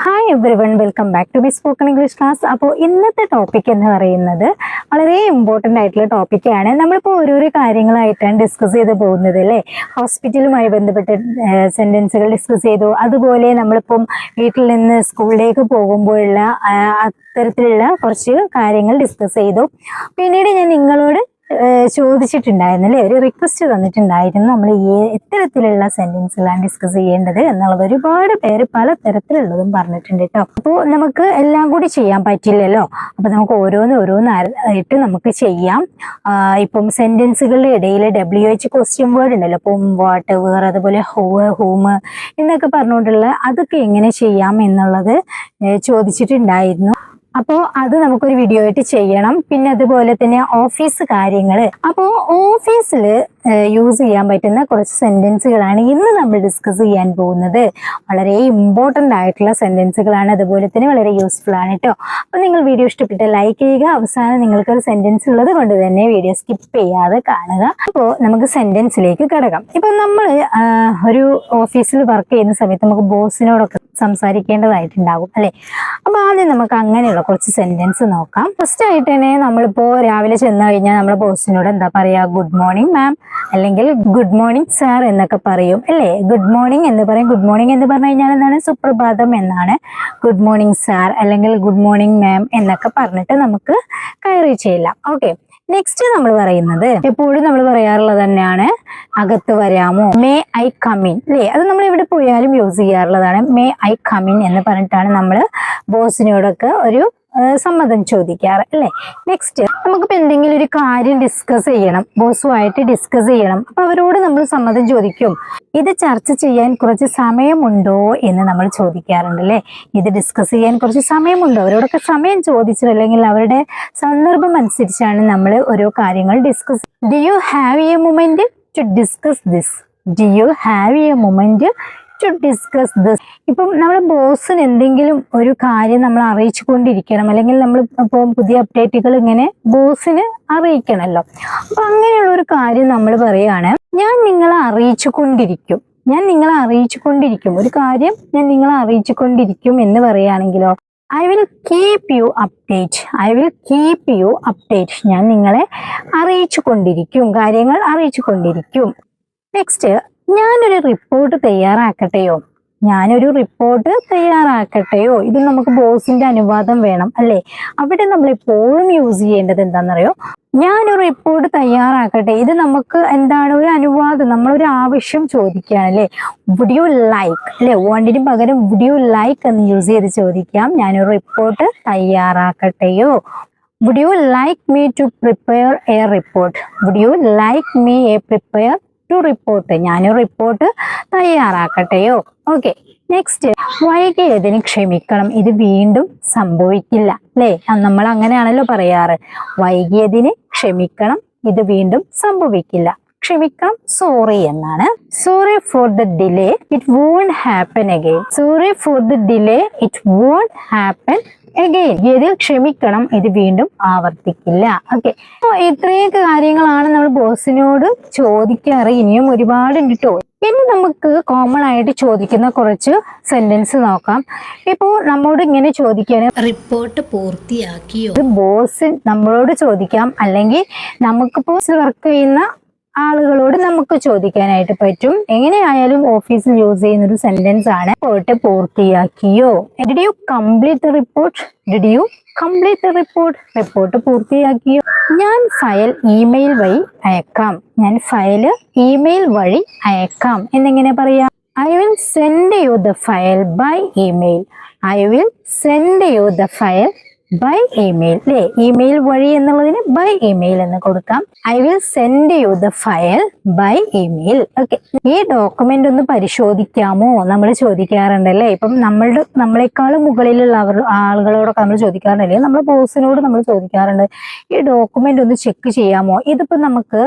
Hi everyone welcome back to my spoken English class അപ്പോൾ ഇന്നത്തെ topic എന്ന് പറയുന്നത് വളരെ ഇമ്പോർട്ടന്റ് ആയിട്ടുള്ള ടോപ്പിക്കാണ് നമ്മളിപ്പോൾ ഓരോരോ കാര്യങ്ങളായിട്ടാണ് ഡിസ്കസ് ചെയ്ത് പോകുന്നത് അല്ലേ? ഹോസ്പിറ്റലുമായി ബന്ധപ്പെട്ട സെന്റൻസുകൾ ഡിസ്കസ് ചെയ്തു. അതുപോലെ നമ്മളിപ്പം വീട്ടിൽ നിന്ന് സ്കൂളിലേക്ക് പോകുമ്പോഴുള്ള അത്തരത്തിലുള്ള കുറച്ച് കാര്യങ്ങൾ ഡിസ്കസ് ചെയ്തു. പിന്നീട് ഞാൻ നിങ്ങളോട് ചോദിച്ചിട്ടുണ്ടായിരുന്നു അല്ലേ? ഒരു റിക്വസ്റ്റ് തന്നിട്ടുണ്ടായിരുന്നു നമ്മൾ ഈ എത്തരത്തിലുള്ള സെന്റൻസുകളാണ് ഡിസ്കസ് ചെയ്യേണ്ടത് എന്നുള്ളത് ഒരുപാട് പേര് പല തരത്തിലുള്ളതും പറഞ്ഞിട്ടുണ്ട് കേട്ടോ അപ്പോൾ നമുക്ക് എല്ലാം കൂടി ചെയ്യാൻ പറ്റില്ലല്ലോ? അപ്പൊ നമുക്ക് ഓരോന്ന് ഓരോന്ന് ആയിട്ട് നമുക്ക് ചെയ്യാം. ഇപ്പം സെന്റൻസുകളുടെ ഇടയിൽ ഡബ്ല്യു എച്ച് ക്വസ്റ്റ്യൻ വേർഡ് ഉണ്ടല്ലോ. അപ്പം വാട്ട് വേർ അതുപോലെ ഹോ ഹൂം എന്നൊക്കെ പറഞ്ഞുകൊണ്ടുള്ള അതൊക്കെ എങ്ങനെ ചെയ്യാം എന്നുള്ളത് ചോദിച്ചിട്ടുണ്ടായിരുന്നു. അപ്പോൾ അത് നമുക്കൊരു വീഡിയോ ആയിട്ട് ചെയ്യണം. പിന്നെ അതുപോലെ തന്നെ ഓഫീസ് കാര്യങ്ങൾ അപ്പോ ഓഫീസിൽ യൂസ് ചെയ്യാൻ പറ്റുന്ന കുറച്ച് സെന്റൻസുകളാണ് ഇന്ന് നമ്മൾ ഡിസ്കസ് ചെയ്യാൻ പോകുന്നത്. വളരെ ഇമ്പോർട്ടന്റ് ആയിട്ടുള്ള സെന്റൻസുകളാണ് അതുപോലെ തന്നെ വളരെ യൂസ്ഫുൾ ആണ് കേട്ടോ അപ്പോൾ നിങ്ങൾ വീഡിയോ ഇഷ്ടപ്പെട്ട ലൈക്ക് ചെയ്യുക. അവസാനം നിങ്ങൾക്ക് ഒരു സെന്റൻസ് ഉള്ളത് കൊണ്ട് തന്നെ വീഡിയോ സ്കിപ്പ് ചെയ്യാതെ കാണുക. അപ്പോൾ നമുക്ക് സെന്റൻസിലേക്ക് കിടക്കാം. ഇപ്പം നമ്മൾ ഒരു ഓഫീസിൽ വർക്ക് ചെയ്യുന്ന സമയത്ത് നമുക്ക് ബോസിനോടൊക്കെ സംസാരിക്കേണ്ടതായിട്ടുണ്ടാകും അല്ലേ? അപ്പോൾ ആദ്യം നമുക്ക് അങ്ങനെയുള്ള കുറച്ച് സെന്റൻസ് നോക്കാം. ഫസ്റ്റ് ആയിട്ട് തന്നെ നമ്മളിപ്പോൾ രാവിലെ ചെന്ന് കഴിഞ്ഞാൽ നമ്മൾ ബോസിനോട് എന്താ പറയുക ഗുഡ് മോർണിംഗ് മാം അല്ലെങ്കിൽ ഗുഡ് മോർണിംഗ് സാർ എന്നൊക്കെ പറയും അല്ലേ? ഗുഡ് മോർണിംഗ് എന്ന് പറയും. ഗുഡ് മോർണിംഗ് എന്ന് പറഞ്ഞു കഴിഞ്ഞാൽ എന്താണ്? സുപ്രഭാതം എന്നാണ്. ഗുഡ് മോർണിംഗ് സാർ അല്ലെങ്കിൽ ഗുഡ് മോർണിംഗ് മാം എന്നൊക്കെ പറഞ്ഞിട്ട് നമുക്ക് കയറി ചെയ്യാം ഓക്കെ നെക്സ്റ്റ് നമ്മൾ പറയുന്നത് എപ്പോഴും നമ്മൾ പറയാറുള്ളത് തന്നെയാണ് അകത്ത് വരാമോ? മേ ഐ കമിൻ അല്ലേ അത് നമ്മൾ എവിടെ പോയാലും യൂസ് ചെയ്യാറുള്ളതാണ്. മേ ഐ കമിൻ എന്ന് പറഞ്ഞിട്ടാണ് നമ്മൾ ബോസിനോടൊക്കെ ഒരു സമ്മതം ചോദിക്കാറ് അല്ലേ? നെക്സ്റ്റ് നമുക്കിപ്പോൾ എന്തെങ്കിലും ഒരു കാര്യം ഡിസ്കസ് ചെയ്യണം ബോസുമായിട്ട് ഡിസ്കസ് ചെയ്യണം അപ്പൊ അവരോട് നമ്മൾ സമ്മതം ചോദിക്കും. ഇത് ചർച്ച ചെയ്യാൻ കുറച്ച് സമയമുണ്ടോ എന്ന് നമ്മൾ ചോദിക്കാറുണ്ട് അല്ലേ? ഇത് ഡിസ്കസ് ചെയ്യാൻ കുറച്ച് സമയമുണ്ടോ? അവരോടൊക്കെ സമയം ചോദിച്ചു അല്ലെങ്കിൽ അവരുടെ സന്ദർഭം അനുസരിച്ചാണ് നമ്മൾ ഓരോ കാര്യങ്ങൾ discuss do you have a moment to discuss this do you have a moment to discuss this ഇപ്പം നമ്മൾ ബോസിന് എന്തെങ്കിലും ഒരു കാര്യം നമ്മൾ അറിയിച്ചു കൊണ്ടിരിക്കണം അല്ലെങ്കിൽ നമ്മൾ ഇപ്പോൾ പുതിയ അപ്ഡേറ്റുകൾ ഇങ്ങനെ ബോസിന് അറിയിക്കണമല്ലോ അപ്പൊ അങ്ങനെയുള്ള ഒരു കാര്യം നമ്മൾ പറയുകയാണ് ഞാൻ നിങ്ങളെ അറിയിച്ചു കൊണ്ടിരിക്കും ഞാൻ നിങ്ങളെ അറിയിച്ചു കൊണ്ടിരിക്കും ഒരു കാര്യം ഞാൻ നിങ്ങളെ അറിയിച്ചു കൊണ്ടിരിക്കും എന്ന് പറയുകയാണെങ്കിലോ I will keep you update I will keep you update ഞാൻ നിങ്ങളെ അറിയിച്ചു കൊണ്ടിരിക്കും കാര്യങ്ങൾ അറിയിച്ചു കൊണ്ടിരിക്കും നെക്സ്റ്റ് ഞാനൊരു റിപ്പോർട്ട് തയ്യാറാക്കട്ടെയോ? ഞാനൊരു റിപ്പോർട്ട് തയ്യാറാക്കട്ടെയോ? ഇത് നമുക്ക് ബോസിന്റെ അനുവാദം വേണം അല്ലേ? അവിടെ നമ്മൾ എപ്പോഴും യൂസ് ചെയ്യേണ്ടത് എന്താണെന്നറിയോ? ഞാനൊരു റിപ്പോർട്ട് തയ്യാറാക്കട്ടെ. ഇത് നമുക്ക് എന്താണ്? ഒരു അനുവാദം നമ്മളൊരു ആവശ്യം ചോദിക്കുകയാണ് അല്ലേ? വുഡ് യു ലൈക്ക് അല്ലെ? വണ്ടിന് പകരം വുഡ് യു ലൈക്ക് എന്ന് യൂസ് ചെയ്ത് ചോദിക്കാം. ഞാനൊരു report തയ്യാറാക്കട്ടെയോ? Would you like me to prepare a report would you like me a prepare to report ഞാനൊരു റിപ്പോർട്ട് തയ്യാറാക്കട്ടെയോ? ഓക്കെ നെക്സ്റ്റ് വൈകിയതിന് ക്ഷമിക്കണം? ഇത് വീണ്ടും സംഭവിക്കില്ല അല്ലേ? നമ്മൾ അങ്ങനെയാണല്ലോ പറയാറ്. വൈകിയതിന് ക്ഷമിക്കണം? ഇത് വീണ്ടും സംഭവിക്കില്ല. ക്ഷമിക്കണം സോറി എന്നാണ്. Sorry for the delay it won't happen again sorry for the delay it won't happen again ഇതിൽ ക്ഷമിക്കണം ഇത് വീണ്ടും ആവർത്തിക്കില്ല. ഓക്കെ ഇത്രയൊക്കെ കാര്യങ്ങളാണ് നമ്മൾ ബോസിനോട് ചോദിക്കാറ്. ഇനിയും ഒരുപാടുണ്ട് കേട്ടോ ഇനി നമുക്ക് കോമൺ ആയിട്ട് ചോദിക്കുന്ന കുറച്ച് സെന്റൻസ് നോക്കാം. ഇപ്പോ നമ്മോട് ഇങ്ങനെ ചോദിക്കാൻ റിപ്പോർട്ട് പൂർത്തിയാക്കിയോ? ബോസ് നമ്മളോട് ചോദിക്കാം. അല്ലെങ്കിൽ നമുക്കിപ്പോൾ വർക്ക് ചെയ്യുന്ന ആളുകളോട് നമുക്ക് ചോദിക്കാനായിട്ട് പറ്റും. എങ്ങനെയായാലും ഓഫീസിൽ യൂസ് ചെയ്യുന്ന ഒരു സെന്റൻസ് ആണ് പോയിട്ട് പൂർത്തിയാക്കിയോ? Did you complete the report did you complete the report report പൂർത്തിയാക്കിയോ? ഞാൻ ഫയൽ ഇമെയിൽ വഴി അയക്കാം. ഞാൻ ഫയൽ ഇമെയിൽ വഴി അയക്കാം. എന്നിങ്ങനെ പറയാം. I will send you the file by email I will send you the file by email അല്ലേ email വഴി എന്നുള്ളതിന് ബൈ ഇമെയിൽ എന്ന് കൊടുക്കാം. I will send you the file by email okay ഈ ഡോക്യുമെന്റ് ഒന്ന് പരിശോധിക്കാമോ? നമ്മൾ ചോദിക്കാറുണ്ട് അല്ലേ? ഇപ്പം നമ്മളുടെ നമ്മളെക്കാളും മുകളിലുള്ള അവർ ആളുകളോടൊക്കെ നമ്മൾ ചോദിക്കാറുണ്ടല്ലേ നമ്മുടെ ബോസിനോട് നമ്മൾ ചോദിക്കാറുണ്ട്. ഈ ഡോക്യുമെന്റ് ഒന്ന് ചെക്ക് ചെയ്യാമോ? ഇതിപ്പോ നമുക്ക്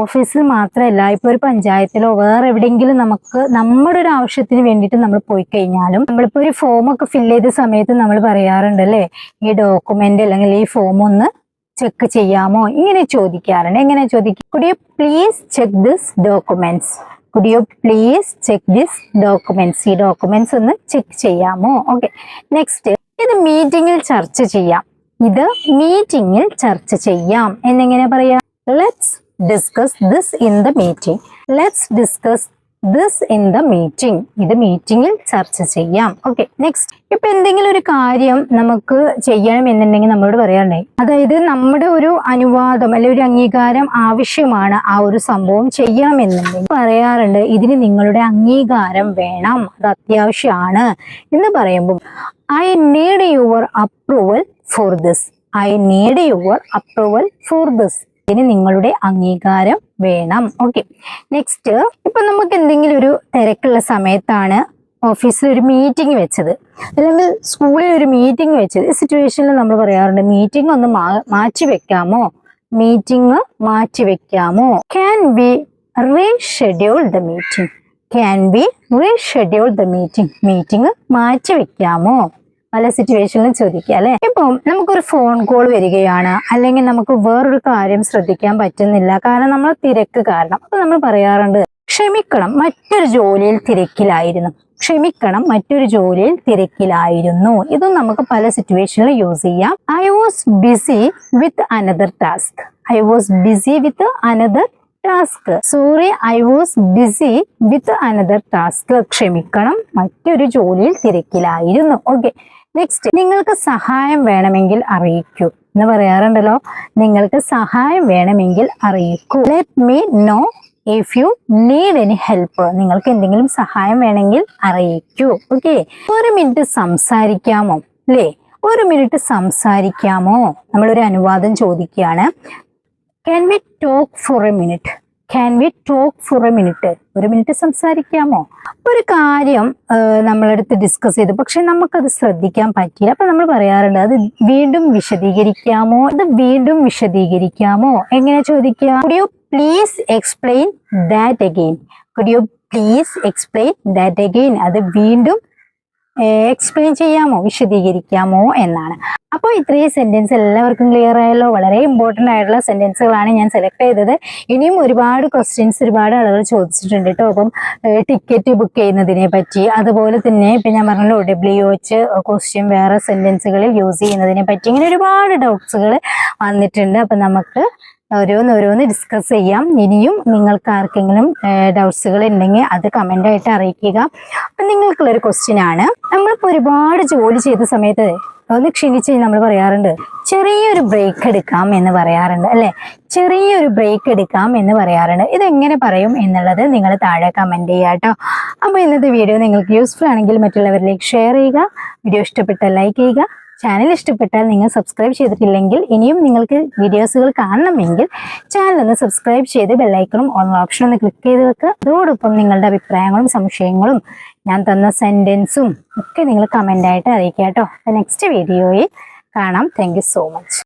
ഓഫീസിൽ മാത്രമല്ല ഇപ്പൊ ഒരു പഞ്ചായത്തിലോ വേറെ എവിടെയെങ്കിലും നമുക്ക് നമ്മുടെ ഒരു ആവശ്യത്തിന് വേണ്ടിയിട്ട് നമ്മൾ പോയി കഴിഞ്ഞാലും നമ്മളിപ്പോ ഒരു ഫോം ഒക്കെ ഫില്ല് ചെയ്ത സമയത്ത് നമ്മൾ പറയാറുണ്ട് അല്ലേ? ഈ ഡോക്യുമെന്റ് അല്ലെങ്കിൽ ഈ ഫോം ഒന്ന് ചെക്ക് ചെയ്യാമോ? ഇങ്ങനെ ചോദിക്കാറുണ്ട്. എങ്ങനെ ചോദിക്കും could you please check this documents could you please check this documents ഈ ഡോക്യുമെന്റ്സ് ഒന്ന് ചെക്ക് ചെയ്യാമോ? ഓക്കെ നെക്സ്റ്റ് ഇത് മീറ്റിംഗിൽ ചർച്ച ചെയ്യാം. ഇത് മീറ്റിംഗിൽ ചർച്ച ചെയ്യാം. എന്നെങ്ങനെ പറയാം? Let's discuss this in the meeting let's discuss this in the meeting ഇത് മീറ്റിംഗിൽ ചർച്ച ചെയ്യാം. ഓക്കെ നെക്സ്റ്റ് ഇപ്പൊ എന്തെങ്കിലും ഒരു കാര്യം നമുക്ക് ചെയ്യണം എന്നുണ്ടെങ്കിൽ നമ്മളോട് പറയാണ്ടേ അതായത് നമ്മുടെ ഒരു അനുവാദം അല്ലെ ഒരു അംഗീകാരം ആവശ്യമാണ് ആ ഒരു സംഭവം ചെയ്യണം എന്നുണ്ടെങ്കിൽ പറയാറുണ്ട് ഇതിന് നിങ്ങളുടെ അംഗീകാരം വേണം അത് അത്യാവശ്യമാണ് എന്ന് പറയുമ്പോൾ I need your approval for this I need your approval for this ഇതിന് നിങ്ങളുടെ അംഗീകാരം വേണം. ഓക്കെ നെക്സ്റ്റ് ഇപ്പൊ നമുക്ക് എന്തെങ്കിലും ഒരു തിരക്കുള്ള സമയത്താണ് ഓഫീസിൽ ഒരു മീറ്റിംഗ് വെച്ചത്. അല്ലെങ്കിൽ സ്കൂളിൽ ഒരു മീറ്റിംഗ് വെച്ചത്. ഈ സിറ്റുവേഷനിൽ നമ്മൾ പറയാറുണ്ട് മീറ്റിംഗ് ഒന്ന് മാറ്റി വെക്കാമോ? മീറ്റിംഗ് മാറ്റി വെക്കാമോ? Can be reschedule the meeting can be reschedule the meeting meeting മാറ്റി വെക്കാമോ? പല സിറ്റുവേഷനിലും ചോദിക്കുക അല്ലെ? ഇപ്പം നമുക്കൊരു ഫോൺ കോൾ വരികയാണ് അല്ലെങ്കിൽ നമുക്ക് വേറൊരു കാര്യം ശ്രദ്ധിക്കാൻ പറ്റുന്നില്ല കാരണം നമ്മൾ തിരക്ക് കാരണം. അപ്പൊ നമ്മൾ പറയാറുണ്ട് ക്ഷമിക്കണം മറ്റൊരു ജോലിയിൽ തിരക്കിലായിരുന്നു. ക്ഷമിക്കണം മറ്റൊരു ജോലിയിൽ തിരക്കിലായിരുന്നു. ഇതും നമുക്ക് പല സിറ്റുവേഷനിലും യൂസ് ചെയ്യാം. I was busy with another task I was busy with another task sorry I was busy with another task ക്ഷമിക്കണം മറ്റൊരു ജോലിയിൽ തിരക്കിലായിരുന്നു. ഓക്കെ നെക്സ്റ്റ് നിങ്ങൾക്ക് സഹായം വേണമെങ്കിൽ അറിയിക്കൂ. എന്ന് പറയാറുണ്ടല്ലോ? നിങ്ങൾക്ക് സഹായം വേണമെങ്കിൽ അറിയിക്കൂ. Let me know if you need any help നിങ്ങൾക്ക് എന്തെങ്കിലും സഹായം വേണമെങ്കിൽ അറിയിക്കൂ. ഓക്കെ ഒരു മിനിറ്റ് സംസാരിക്കാമോ? അല്ലേ ഒരു മിനിറ്റ് സംസാരിക്കാമോ? നമ്മളൊരു അനുവാദം ചോദിക്കുകയാണ്. Can we talk for a minute can we talk for a minute ഒരു മിനിറ്റ് സംസാരിക്കാമോ? ഒരു കാര്യം നമ്മളെടുത്ത് ഡിസ്കസ് ചെയ്തു. പക്ഷെ നമുക്കത് ശ്രദ്ധിക്കാൻ പറ്റിയില്ല. അപ്പൊ നമ്മൾ പറയാറുണ്ട് അത് വീണ്ടും വിശദീകരിക്കാമോ? അത് വീണ്ടും വിശദീകരിക്കാമോ? എങ്ങനെ ചോദിക്കുക? Could you please explain that again could you please explain that again അത് വീണ്ടും എക്സ്പ്ലെയിൻ ചെയ്യാമോ? വിശദീകരിക്കാമോ? എന്നാണ്. അപ്പോൾ ഇത്രയും സെന്റൻസ് എല്ലാവർക്കും ക്ലിയർ ആയല്ലോ. വളരെ ഇമ്പോർട്ടന്റ് ആയിട്ടുള്ള സെന്റൻസുകളാണ് ഞാൻ സെലക്ട് ചെയ്തത്. ഇനിയും ഒരുപാട് ക്വസ്റ്റ്യൻസ് ഒരുപാട് ആളുകൾ ചോദിച്ചിട്ടുണ്ട് കേട്ടോ അപ്പം ടിക്കറ്റ് ബുക്ക് ചെയ്യുന്നതിനെ പറ്റി. അതുപോലെ തന്നെ ഇപ്പം ഞാൻ പറഞ്ഞല്ലോ ഡബ്ല്യു എച്ച് ക്വസ്റ്റ്യൻ വേറെ സെന്റൻസുകളിൽ യൂസ് ചെയ്യുന്നതിനെ പറ്റി. ഇങ്ങനെ ഒരുപാട് ഡൗട്ട്സുകൾ വന്നിട്ടുണ്ട്. അപ്പം നമുക്ക് ഓരോന്ന് ഓരോന്ന് ഡിസ്കസ് ചെയ്യാം. ഇനിയും നിങ്ങൾക്ക് ആർക്കെങ്കിലും ഡൗട്ട്സുകൾ ഉണ്ടെങ്കിൽ അത് കമന്റ് ആയിട്ട് അറിയിക്കുക. അപ്പം നിങ്ങൾക്കുള്ളൊരു ക്വസ്റ്റ്യൻ ആണ്. നമ്മളിപ്പോൾ ഒരുപാട് ജോലി ചെയ്ത സമയത്ത് ഒന്ന് ക്ഷീണിച്ച് നമ്മൾ പറയാറുണ്ട് ചെറിയൊരു ബ്രേക്ക് എടുക്കാം എന്ന് പറയാറുണ്ട് അല്ലെ? ചെറിയൊരു ബ്രേക്ക് എടുക്കാം എന്ന് പറയാറുണ്ട്. ഇതെങ്ങനെ പറയും എന്നുള്ളത് നിങ്ങൾ താഴെ കമന്റ് ചെയ്യുക കേട്ടോ അപ്പോൾ ഇന്നത്തെ വീഡിയോ നിങ്ങൾക്ക് യൂസ്ഫുൾ ആണെങ്കിൽ മറ്റുള്ളവരിലേക്ക് ഷെയർ ചെയ്യുക. വീഡിയോ ഇഷ്ടപ്പെട്ട ലൈക്ക് ചെയ്യുക. ചാനൽ ഇഷ്ടപ്പെട്ടാൽ നിങ്ങൾ സബ്സ്ക്രൈബ് ചെയ്തിട്ടില്ലെങ്കിൽ ഇനിയും നിങ്ങൾക്ക് വീഡിയോസുകൾ കാണണമെങ്കിൽ ചാനൽ ഒന്ന് സബ്സ്ക്രൈബ് ചെയ്ത് ബെല്ലൈക്കണും ഓൺ ഓപ്ഷൻ ഒന്ന് ക്ലിക്ക് ചെയ്ത് വെക്കുക അതോടൊപ്പം നിങ്ങളുടെ അഭിപ്രായങ്ങളും സംശയങ്ങളും ഞാൻ തന്ന സെന്റൻസും ഒക്കെ നിങ്ങൾ കമന്റായിട്ട് അറിയിക്കുക കേട്ടോ. നെക്സ്റ്റ് വീഡിയോയിൽ കാണാം. Thank so much